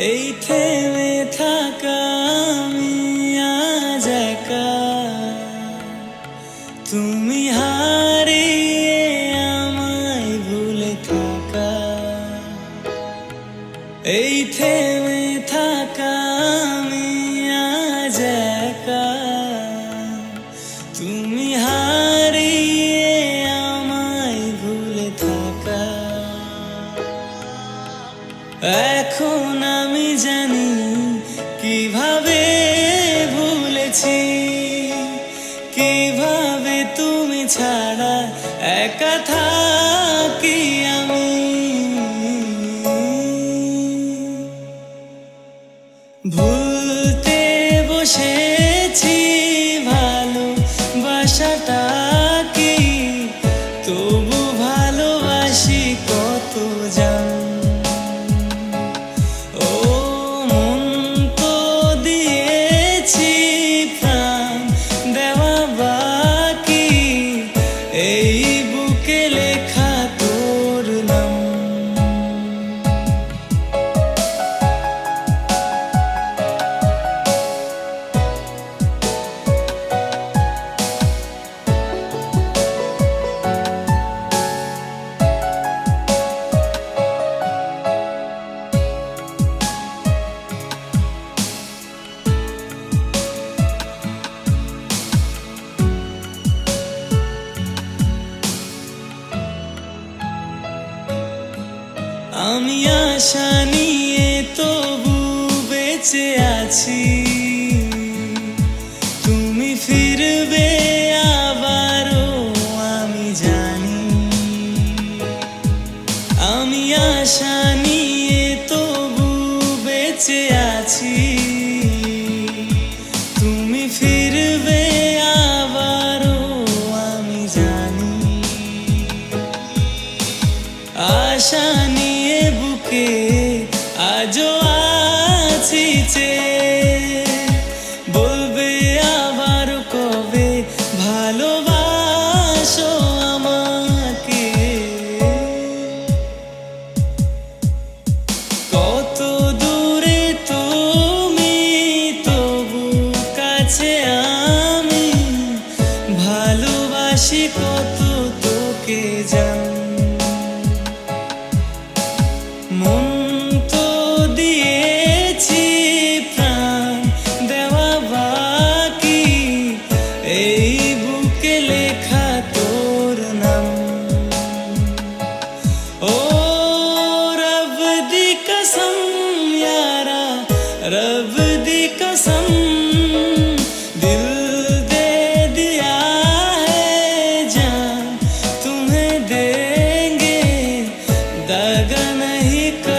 এই থেমে থাকা আমি আজ একা। তুমি হারিয়ে আমায় ভুলে থাকা। এই থেমে এখন আমি জানি কীভাবে ভুলেছি। আমি আশা নিয়ে তবু বেঁচে আছি। তুমি ফিরবে আবারও, আমি জানি। আমি আশা নিয়ে তবু বেঁচে আছি। তুমি ফিরবে আবারও, আমি জানি। আশা নিয়ে বুকে আজও আছি চে বলবে আবার কবে ভালোবাসো আমাকে? কত দূরে তুমি তবু কাছে আমি ভালোবাসি কত তোকে জান। नहीं करेंगे